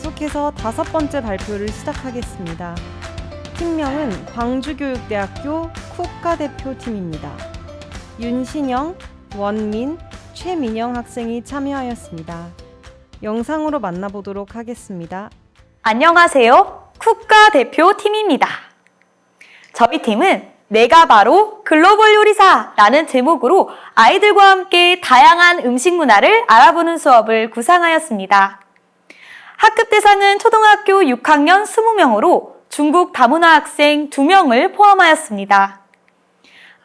계속해서 다섯 번째 발표를 시작하겠습니다. 팀명은 광주교육대학교 국가대표팀입니다. 윤신영, 원민, 최민영 학생이 참여하였습니다. 영상으로 만나보도록 하겠습니다. 안녕하세요. 국가대표팀입니다. 저희 팀은 내가 바로 글로벌 요리사라는 제목으로 아이들과 함께 다양한 음식 문화를 알아보는 수업을 구상하였습니다. 학급 대상은 초등학교 6학년 20명으로 중국 다문화 학생 2명을 포함하였습니다.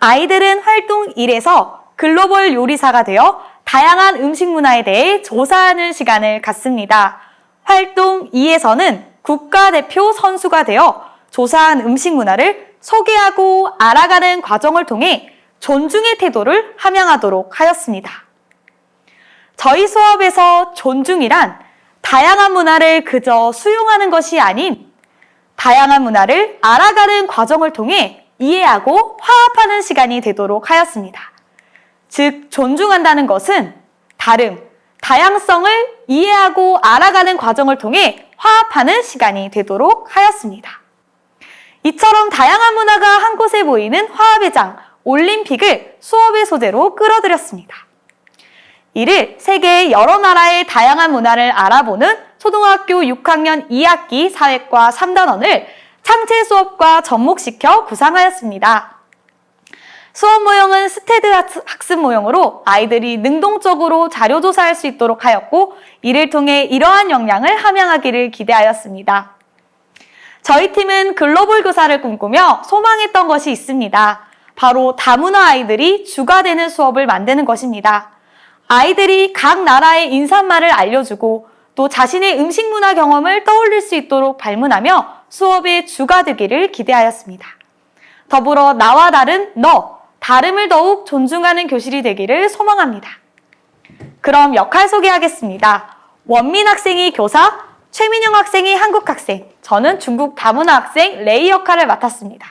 아이들은 활동 1에서 글로벌 요리사가 되어 다양한 음식 문화에 대해 조사하는 시간을 갖습니다. 활동 2에서는 국가대표 선수가 되어 조사한 음식 문화를 소개하고 알아가는 과정을 통해 존중의 태도를 함양하도록 하였습니다. 저희 수업에서 존중이란 다양한 문화를 그저 수용하는 것이 아닌 다양한 문화를 알아가는 과정을 통해 이해하고 화합하는 시간이 되도록 하였습니다. 즉, 존중한다는 것은 다름, 다양성을 이해하고 알아가는 과정을 통해 화합하는 시간이 되도록 하였습니다. 이처럼 다양한 문화가 한 곳에 모이는 화합의 장, 올림픽을 수업의 소재로 끌어들였습니다. 이를 세계의 여러 나라의 다양한 문화를 알아보는 초등학교 6학년 2학기 사회과 3단원을 창체 수업과 접목시켜 구상하였습니다. 수업 모형은 스테드 학습 모형으로 아이들이 능동적으로 자료 조사할 수 있도록 하였고, 이를 통해 이러한 역량을 함양하기를 기대하였습니다. 저희 팀은 글로벌 교사를 꿈꾸며 소망했던 것이 있습니다. 바로 다문화 아이들이 주가 되는 수업을 만드는 것입니다. 아이들이 각 나라의 인사말을 알려주고 또 자신의 음식 문화 경험을 떠올릴 수 있도록 발문하며 수업의 주가 되기를 기대하였습니다. 더불어 나와 다른 너, 다름을 더욱 존중하는 교실이 되기를 소망합니다. 그럼 역할 소개하겠습니다. 원민 학생이 교사, 최민영 학생이 한국 학생, 저는 중국 다문화 학생 레이 역할을 맡았습니다.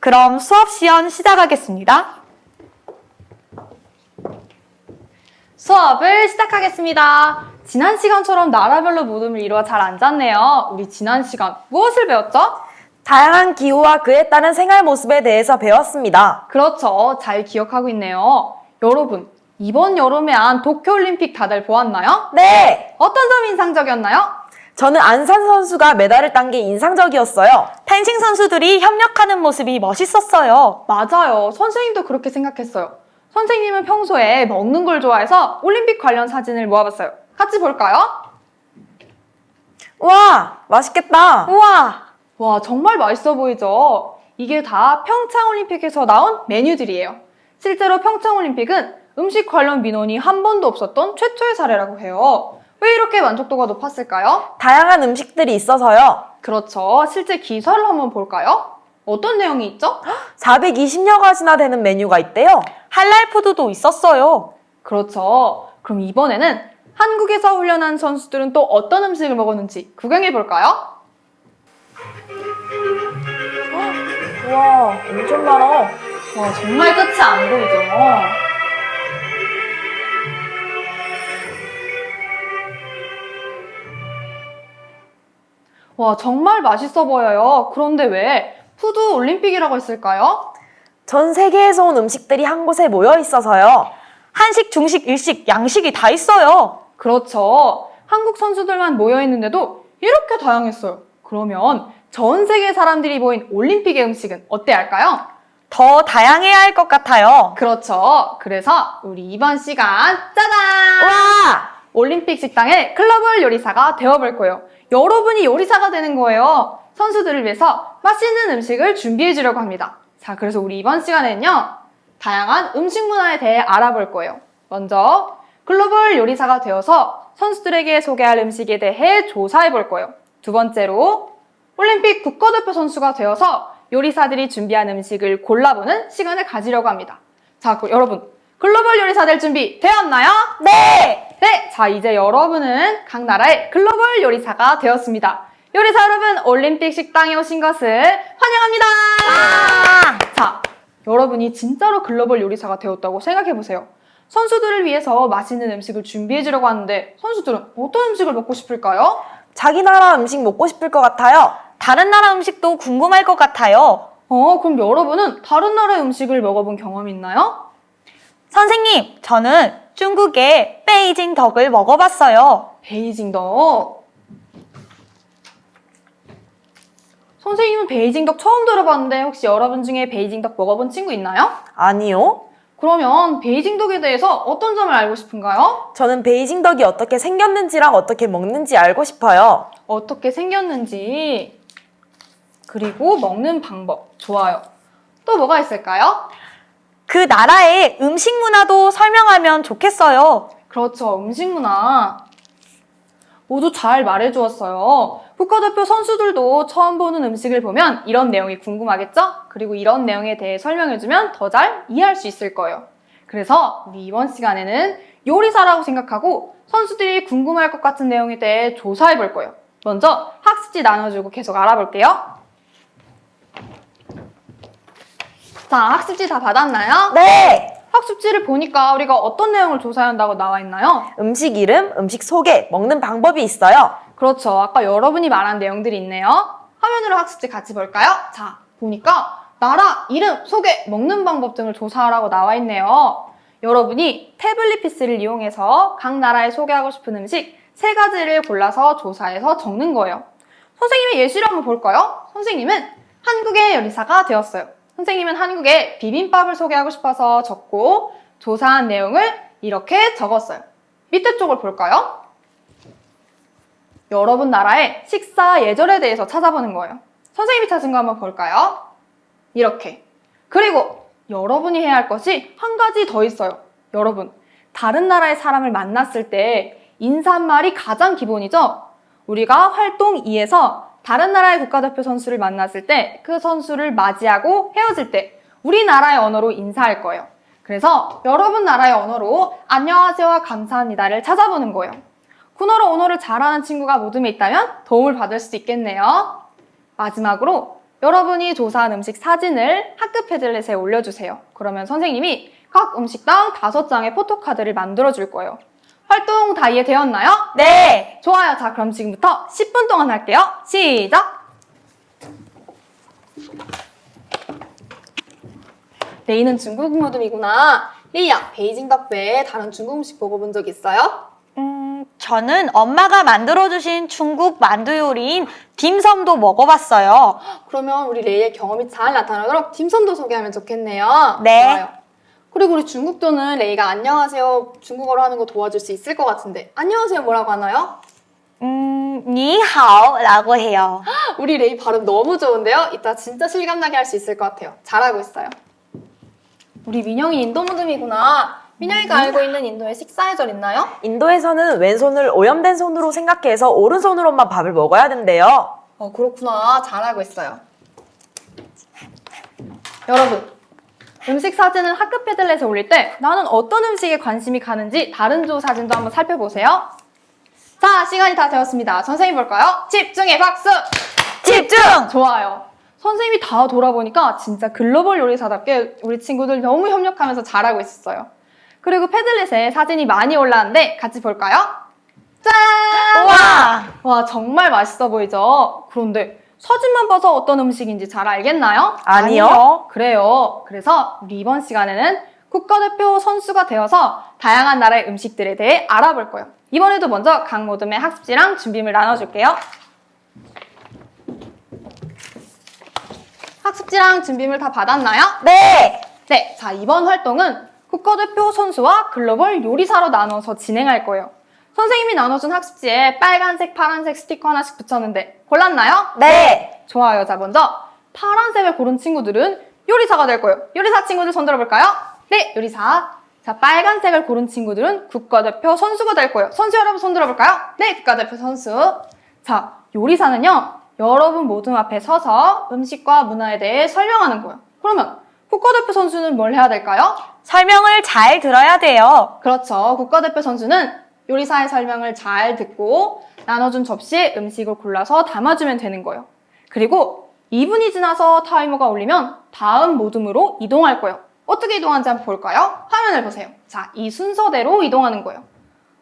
그럼 수업 시연 시작하겠습니다. 수업을 시작하겠습니다. 지난 시간처럼 나라별로 모둠을 이루어 잘 앉았네요. 우리 지난 시간 무엇을 배웠죠? 다양한 기후와 그에 따른 생활 모습에 대해서 배웠습니다. 그렇죠. 잘 기억하고 있네요. 여러분, 이번 여름에 한 도쿄올림픽 다들 보았나요? 네! 어떤 점이 인상적이었나요? 저는 안산 선수가 메달을 딴 게 인상적이었어요. 펜싱 선수들이 협력하는 모습이 멋있었어요. 맞아요. 선생님도 그렇게 생각했어요. 선생님은 평소에 먹는 걸 좋아해서 올림픽 관련 사진을 모아봤어요. 같이 볼까요? 와, 맛있겠다. 우와! 와, 정말 맛있어 보이죠? 이게 다 평창올림픽에서 나온 메뉴들이에요. 실제로 평창올림픽은 음식 관련 민원이 한 번도 없었던 최초의 사례라고 해요. 왜 이렇게 만족도가 높았을까요? 다양한 음식들이 있어서요. 그렇죠. 실제 기사를 한번 볼까요? 어떤 내용이 있죠? 420여 가지나 되는 메뉴가 있대요. 할랄 푸드도 있었어요. 그렇죠. 그럼 이번에는 한국에서 훈련한 선수들은 또 어떤 음식을 먹었는지 구경해 볼까요? 와, 엄청 많아. 와, 정말 끝이 안 보이죠? 와, 정말 맛있어 보여요. 그런데 왜 푸드 올림픽이라고 했을까요? 전 세계에서 온 음식들이 한 곳에 모여 있어서요. 한식, 중식, 일식, 양식이 다 있어요. 그렇죠. 한국 선수들만 모여 있는데도 이렇게 다양했어요. 그러면 전 세계 사람들이 모인 올림픽의 음식은 어때야 할까요? 더 다양해야 할 것 같아요. 그렇죠. 그래서 우리 이번 시간 짜잔! 와! 올림픽 식당의 글로벌 요리사가 되어볼 거예요. 여러분이 요리사가 되는 거예요. 선수들을 위해서 맛있는 음식을 준비해 주려고 합니다. 자, 그래서 우리 이번 시간에는요, 다양한 음식 문화에 대해 알아볼 거예요. 먼저, 글로벌 요리사가 되어서 선수들에게 소개할 음식에 대해 조사해 볼 거예요. 두 번째로, 올림픽 국가대표 선수가 되어서 요리사들이 준비한 음식을 골라보는 시간을 가지려고 합니다. 자, 그 여러분, 글로벌 요리사들 준비 되었나요? 네! 네, 자 이제 여러분은 각 나라의 글로벌 요리사가 되었습니다. 요리사 여러분, 올림픽 식당에 오신 것을 환영합니다. 자, 여러분이 진짜로 글로벌 요리사가 되었다고 생각해 보세요. 선수들을 위해서 맛있는 음식을 준비해 주려고 하는데 선수들은 어떤 음식을 먹고 싶을까요? 자기 나라 음식 먹고 싶을 것 같아요. 다른 나라 음식도 궁금할 것 같아요. 어, 그럼 여러분은 다른 나라의 음식을 먹어본 경험이 있나요? 선생님, 저는 중국의 베이징 덕을 먹어봤어요. 베이징 덕. 선생님은 베이징 덕 처음 들어봤는데 혹시 여러분 중에 베이징 덕 먹어본 친구 있나요? 아니요. 그러면 베이징 덕에 대해서 어떤 점을 알고 싶은가요? 저는 베이징 덕이 어떻게 생겼는지랑 어떻게 먹는지 알고 싶어요. 어떻게 생겼는지 그리고 먹는 방법 좋아요. 또 뭐가 있을까요? 그 나라의 음식 문화도 설명하면 좋겠어요. 그렇죠. 음식 문화. 모두 잘 말해주었어요. 국가대표 선수들도 처음 보는 음식을 보면 이런 내용이 궁금하겠죠? 그리고 이런 내용에 대해 설명해주면 더 잘 이해할 수 있을 거예요. 그래서 우리 이번 시간에는 요리사라고 생각하고 선수들이 궁금할 것 같은 내용에 대해 조사해 볼 거예요. 먼저 학습지 나눠주고 계속 알아볼게요. 자, 학습지 다 받았나요? 네. 학습지를 보니까 우리가 어떤 내용을 조사해야 한다고 나와 있나요? 음식 이름, 음식 소개, 먹는 방법이 있어요. 그렇죠. 아까 여러분이 말한 내용들이 있네요. 화면으로 학습지 같이 볼까요? 자, 보니까 나라, 이름, 소개, 먹는 방법 등을 조사하라고 나와 있네요. 여러분이 태블릿 PC를 이용해서 각 나라에 소개하고 싶은 음식 세 가지를 골라서 조사해서 적는 거예요. 선생님의 예시를 한번 볼까요? 선생님은 한국의 요리사가 되었어요. 선생님은 한국의 비빔밥을 소개하고 싶어서 적고 조사한 내용을 이렇게 적었어요. 밑에 쪽을 볼까요? 여러분 나라의 식사 예절에 대해서 찾아보는 거예요. 선생님이 찾은 거 한번 볼까요? 이렇게. 그리고 여러분이 해야 할 것이 한 가지 더 있어요. 여러분, 다른 나라의 사람을 만났을 때 인사말이 가장 기본이죠? 우리가 활동 2에서 다른 나라의 국가대표 선수를 만났을 때 그 선수를 맞이하고 헤어질 때 우리나라의 언어로 인사할 거예요. 그래서 여러분 나라의 언어로 안녕하세요와 감사합니다를 찾아보는 거예요. 군어로 언어를 잘하는 친구가 모둠에 있다면 도움을 받을 수 있겠네요. 마지막으로 여러분이 조사한 음식 사진을 학급 패들렛에 올려주세요. 그러면 선생님이 각 음식당 다섯 장의 포토카드를 만들어 줄 거예요. 활동 다 이해되었나요? 네. 좋아요. 자, 그럼 지금부터 10분 동안 할게요. 시작! 레이는 중국 무덤이구나. 리야, 베이징 덕 외에 다른 중국 음식 먹어본 적 있어요? 음, 저는 엄마가 만들어주신 중국 만두 요리인 딤섬도 먹어봤어요. 그러면 우리 레이의 경험이 잘 나타나도록 딤섬도 소개하면 좋겠네요. 네. 좋아요. 그리고 우리 중국도는 레이가 안녕하세요 중국어로 하는 거 도와줄 수 있을 것 같은데 안녕하세요 뭐라고 하나요? 음, 니하오라고 해요. 우리 레이 발음 너무 좋은데요? 이따 진짜 실감나게 할 수 있을 것 같아요. 잘하고 있어요. 우리 민영이 인도 무덤이구나. 민영이가 알고 있는 인도의 식사 예절 있나요? 인도에서는 왼손을 오염된 손으로 생각해서 오른손으로만 밥을 먹어야 된대요. 어, 그렇구나. 잘하고 있어요. 여러분, 음식 사진은 학급 패들렛에 올릴 때 나는 어떤 음식에 관심이 가는지 다른 조 사진도 한번 살펴보세요. 자, 시간이 다 되었습니다. 선생님 볼까요? 집중해 박수! 집중! 좋아요. 선생님이 다 돌아보니까 진짜 글로벌 요리사답게 우리 친구들 너무 협력하면서 잘하고 있었어요. 그리고 패들렛에 사진이 많이 올라왔는데 같이 볼까요? 짠! 와! 와, 정말 맛있어 보이죠? 그런데 사진만 봐서 어떤 음식인지 잘 알겠나요? 아니요. 그래요. 그래서 우리 이번 시간에는 국가대표 선수가 되어서 다양한 나라의 음식들에 대해 알아볼 거예요. 이번에도 먼저 각 모둠의 학습지랑 준비물 나눠줄게요. 학습지랑 준비물 다 받았나요? 네! 네, 자 이번 활동은 국가대표 선수와 글로벌 요리사로 나눠서 진행할 거예요. 선생님이 나눠준 학습지에 빨간색, 파란색 스티커 하나씩 붙였는데 골랐나요? 네! 좋아요. 자 먼저 파란색을 고른 친구들은 요리사가 될 거예요. 요리사 친구들 손 들어볼까요? 네, 요리사. 자 빨간색을 고른 친구들은 국가대표 선수가 될 거예요. 선수 여러분 손 들어볼까요? 네, 국가대표 선수. 자 요리사는요 여러분 모두 앞에 서서 음식과 문화에 대해 설명하는 거예요. 그러면 국가대표 선수는 뭘 해야 될까요? 설명을 잘 들어야 돼요. 그렇죠. 국가대표 선수는 요리사의 설명을 잘 듣고 나눠준 접시에 음식을 골라서 담아주면 되는 거예요. 그리고 2분이 지나서 타이머가 울리면 다음 모둠으로 이동할 거예요. 어떻게 이동하는지 한번 볼까요? 화면을 보세요. 자, 이 순서대로 이동하는 거예요.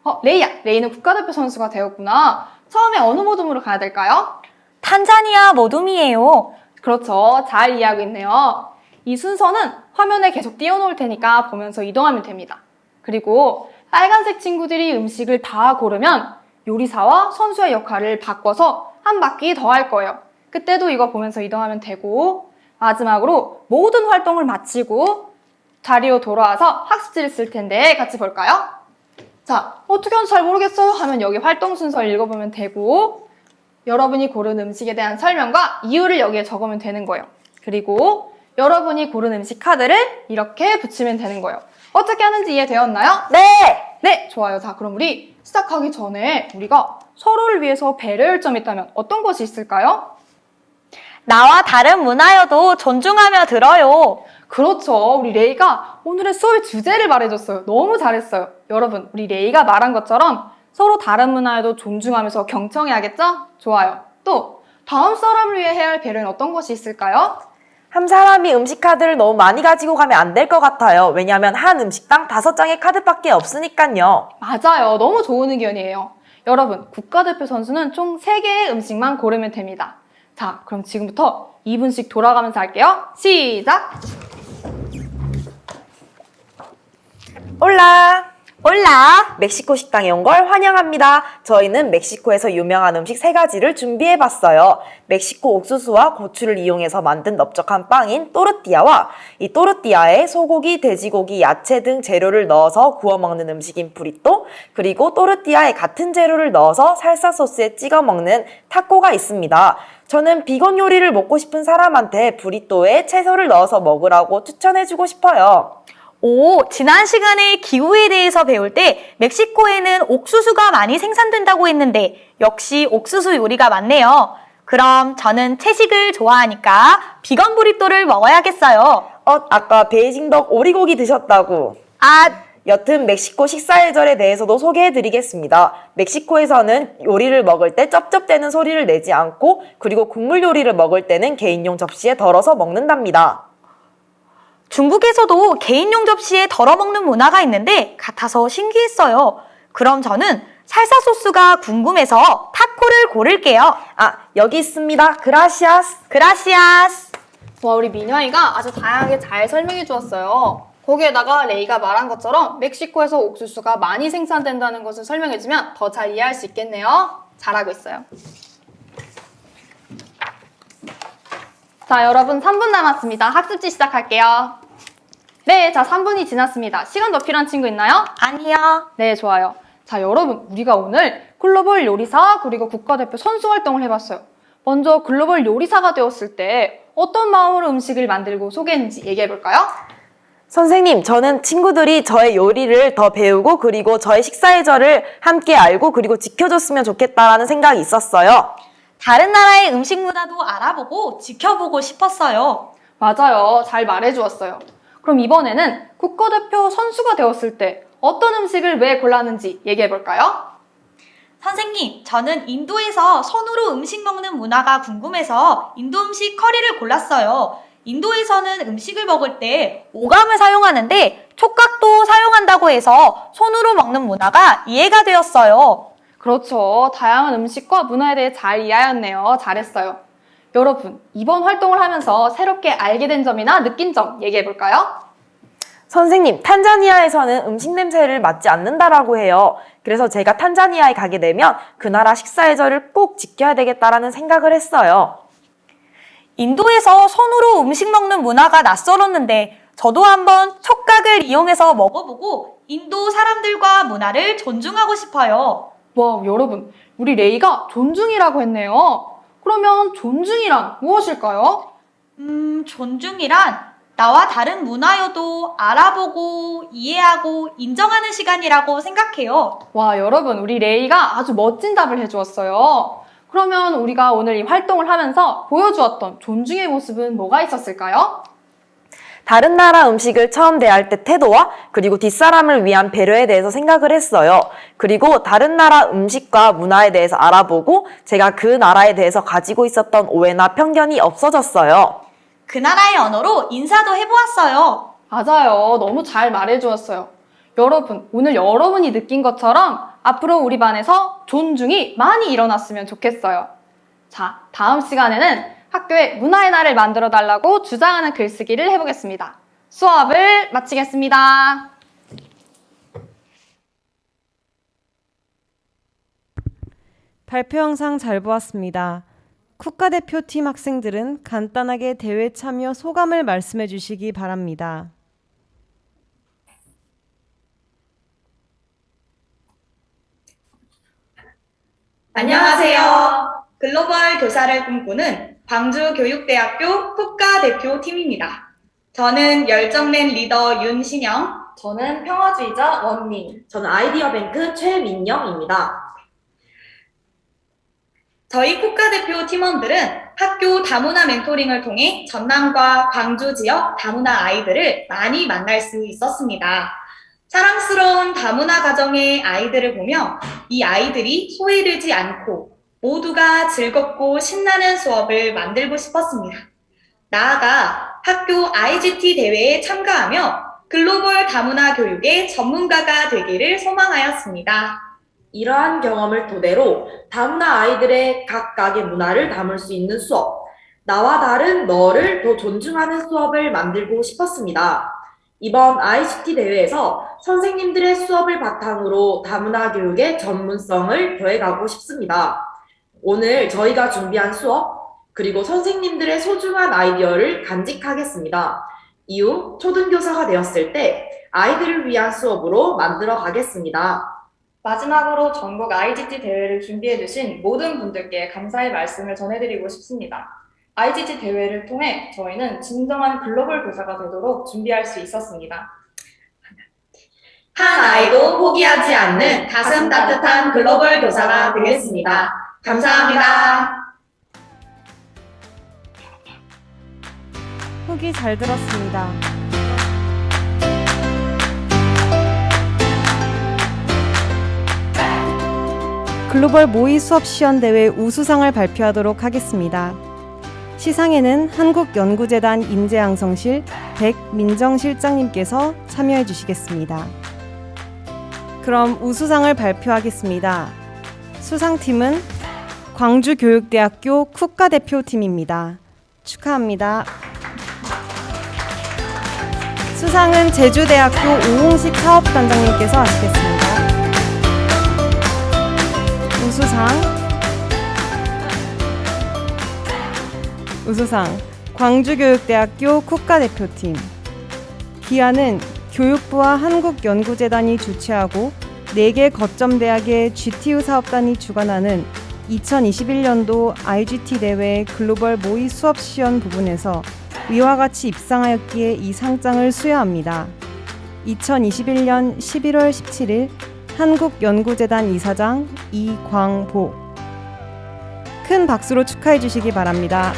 어, 레이야. 레이는 국가대표 선수가 되었구나. 처음에 어느 모둠으로 가야 될까요? 탄자니아 모둠이에요. 그렇죠. 잘 이해하고 있네요. 이 순서는 화면에 계속 띄워놓을 테니까 보면서 이동하면 됩니다. 그리고 빨간색 친구들이 음식을 다 고르면 요리사와 선수의 역할을 바꿔서 한 바퀴 더 할 거예요. 그때도 이거 보면서 이동하면 되고 마지막으로 모든 활동을 마치고 자리로 돌아와서 학습지를 쓸 텐데 같이 볼까요? 자, 어떻게 하는지 잘 모르겠어요 하면 여기 활동 순서를 읽어보면 되고 여러분이 고른 음식에 대한 설명과 이유를 여기에 적으면 되는 거예요. 그리고 여러분이 고른 음식 카드를 이렇게 붙이면 되는 거예요. 어떻게 하는지 이해되었나요? 네! 네, 좋아요. 자, 그럼 우리 시작하기 전에 우리가 서로를 위해서 배려할 점이 있다면 어떤 것이 있을까요? 나와 다른 문화여도 존중하며 들어요. 그렇죠. 우리 레이가 오늘의 수업의 주제를 말해줬어요. 너무 잘했어요. 여러분, 우리 레이가 말한 것처럼 서로 다른 문화에도 존중하면서 경청해야겠죠? 좋아요. 또, 다음 사람을 위해 해야 할 배려는 어떤 것이 있을까요? 한 사람이 음식 카드를 너무 많이 가지고 가면 안 될 것 같아요. 왜냐하면 한 음식당 다섯 장의 카드밖에 없으니까요. 맞아요. 너무 좋은 의견이에요. 여러분, 국가대표 선수는 총 3개의 음식만 고르면 됩니다. 자, 그럼 지금부터 2분씩 돌아가면서 할게요. 시작! 올라! 올라. 멕시코 식당에 온 걸 환영합니다. 저희는 멕시코에서 유명한 음식 세 가지를 준비해 봤어요. 멕시코 옥수수와 고추를 이용해서 만든 넓적한 빵인 또르띠아와 이 또르띠아에 소고기, 돼지고기, 야채 등 재료를 넣어서 구워 먹는 음식인 브리또, 그리고 또르띠아에 같은 재료를 넣어서 살사 소스에 찍어 먹는 타코가 있습니다. 저는 비건 요리를 먹고 싶은 사람한테 브리또에 채소를 넣어서 먹으라고 추천해주고 싶어요. 오, 지난 시간에 기후에 대해서 배울 때 멕시코에는 옥수수가 많이 생산된다고 했는데 역시 옥수수 요리가 많네요. 그럼 저는 채식을 좋아하니까 비건 브리또를 먹어야겠어요. 어, 아까 베이징덕 오리고기 드셨다고. 아, 여튼 멕시코 식사 예절에 대해서도 소개해 드리겠습니다. 멕시코에서는 요리를 먹을 때 쩝쩝대는 소리를 내지 않고 그리고 국물 요리를 먹을 때는 개인용 접시에 덜어서 먹는답니다. 중국에서도 개인용 접시에 덜어 먹는 문화가 있는데 같아서 신기했어요. 그럼 저는 살사 소스가 궁금해서 타코를 고를게요. 아, 여기 있습니다. 그라시아스. 그라시아스. 와, 우리 민영이가 아주 다양하게 잘 설명해 주었어요. 거기에다가 레이가 말한 것처럼 멕시코에서 옥수수가 많이 생산된다는 것을 설명해주면 더 잘 이해할 수 있겠네요. 잘하고 있어요. 자, 여러분 3분 남았습니다. 학습지 시작할게요. 네, 자 3분이 지났습니다. 시간 더 필요한 친구 있나요? 아니요. 네, 좋아요. 자, 여러분, 우리가 오늘 글로벌 요리사 그리고 국가대표 선수 활동을 해봤어요. 먼저 글로벌 요리사가 되었을 때 어떤 마음으로 음식을 만들고 소개했는지 얘기해볼까요? 선생님, 저는 친구들이 저의 요리를 더 배우고 그리고 저의 식사 예절을 함께 알고 그리고 지켜줬으면 좋겠다라는 생각이 있었어요. 다른 나라의 음식 문화도 알아보고 지켜보고 싶었어요. 맞아요. 잘 말해주었어요. 그럼 이번에는 국가대표 선수가 되었을 때 어떤 음식을 왜 골랐는지 얘기해볼까요? 선생님, 저는 인도에서 손으로 음식 먹는 문화가 궁금해서 인도 음식 커리를 골랐어요. 인도에서는 음식을 먹을 때 오감을 사용하는데 촉각도 사용한다고 해서 손으로 먹는 문화가 이해가 되었어요. 그렇죠. 다양한 음식과 문화에 대해 잘 이해하였네요. 잘했어요. 여러분, 이번 활동을 하면서 새롭게 알게 된 점이나 느낀 점 얘기해 볼까요? 선생님, 탄자니아에서는 음식 냄새를 맡지 않는다라고 해요. 그래서 제가 탄자니아에 가게 되면 그 나라 식사 예절을 꼭 지켜야 되겠다라는 생각을 했어요. 인도에서 손으로 음식 먹는 문화가 낯설었는데 저도 한번 촉각을 이용해서 먹어보고 인도 사람들과 문화를 존중하고 싶어요. 와, 여러분, 우리 레이가 존중이라고 했네요. 그러면 존중이란 무엇일까요? 음, 존중이란 나와 다른 문화여도 알아보고 이해하고 인정하는 시간이라고 생각해요. 와, 여러분, 우리 레이가 아주 멋진 답을 해주었어요. 그러면 우리가 오늘 이 활동을 하면서 보여주었던 존중의 모습은 뭐가 있었을까요? 다른 나라 음식을 처음 대할 때 태도와 그리고 뒷사람을 위한 배려에 대해서 생각을 했어요. 그리고 다른 나라 음식과 문화에 대해서 알아보고 제가 그 나라에 대해서 가지고 있었던 오해나 편견이 없어졌어요. 그 나라의 언어로 인사도 해보았어요. 맞아요. 너무 잘 말해주었어요. 여러분, 오늘 여러분이 느낀 것처럼 앞으로 우리 반에서 존중이 많이 일어났으면 좋겠어요. 자, 다음 시간에는 학교에 문화의 날을 만들어 달라고 주장하는 글쓰기를 해보겠습니다. 수업을 마치겠습니다. 발표 영상 잘 보았습니다. 국가대표팀 학생들은 간단하게 대회 참여 소감을 말씀해 주시기 바랍니다. 안녕하세요. 글로벌 교사를 꿈꾸는 광주교육대학교 국가대표 팀입니다. 저는 열정맨 리더 윤신영, 저는 평화주의자 원민. 저는 아이디어 뱅크 최민영입니다. 저희 국가대표 팀원들은 학교 다문화 멘토링을 통해 전남과 광주 지역 다문화 아이들을 많이 만날 수 있었습니다. 사랑스러운 다문화 가정의 아이들을 보며 이 아이들이 소외되지 않고 모두가 즐겁고 신나는 수업을 만들고 싶었습니다. 나아가 학교 IGT 대회에 참가하며 글로벌 다문화 교육의 전문가가 되기를 소망하였습니다. 이러한 경험을 토대로 다문화 아이들의 각각의 문화를 담을 수 있는 수업, 나와 다른 너를 더 존중하는 수업을 만들고 싶었습니다. 이번 ICT 대회에서 선생님들의 수업을 바탕으로 다문화 교육의 전문성을 더해가고 싶습니다. 오늘 저희가 준비한 수업, 그리고 선생님들의 소중한 아이디어를 간직하겠습니다. 이후 초등교사가 되었을 때 아이들을 위한 수업으로 만들어 가겠습니다. 마지막으로 전국 IGT 대회를 준비해 주신 모든 분들께 감사의 말씀을 전해드리고 싶습니다. IGT 대회를 통해 저희는 진정한 글로벌 교사가 되도록 준비할 수 있었습니다. 한 아이도 포기하지 않는 가슴 따뜻한 글로벌 교사가 되겠습니다. 감사합니다. 후기 잘 들었습니다. 글로벌 모의 수업 시연 대회 우수상을 발표하도록 하겠습니다. 시상에는 한국연구재단 인재양성실 백민정 실장님께서 참여해 주시겠습니다. 그럼 우수상을 발표하겠습니다. 수상팀은 광주교육대학교 국가대표팀입니다. 축하합니다. 수상은 제주대학교 오홍식 사업단장님께서 하시겠습니다. 우수상 우수상 광주교육대학교 국가대표팀 기아는 교육부와 한국연구재단이 주최하고 4개 거점 대학의 GTU 사업단이 주관하는 2021년도 IGT 대회 글로벌 모의 수업 시연 부분에서 위와 같이 입상하였기에 이 상장을 수여합니다. 2021년 11월 17일 한국연구재단 이사장 이광보 큰 박수로 축하해 주시기 바랍니다.